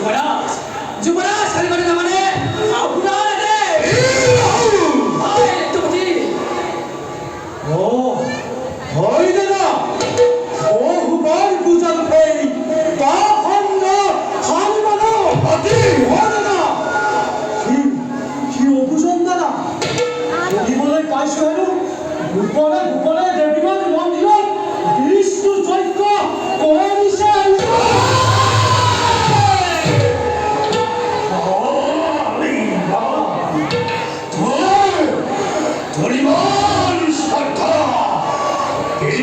যুবরাজ যুবরাজ হরিমণি ও হই দাদা বহুবার পূজার পেয়ে তখন্ড খানবাদ দাদা কি অভূষণ দাদা যদি বলে পাইছো হেনো গোপনে গোপনে পরিমাণ স্পর্ধা এই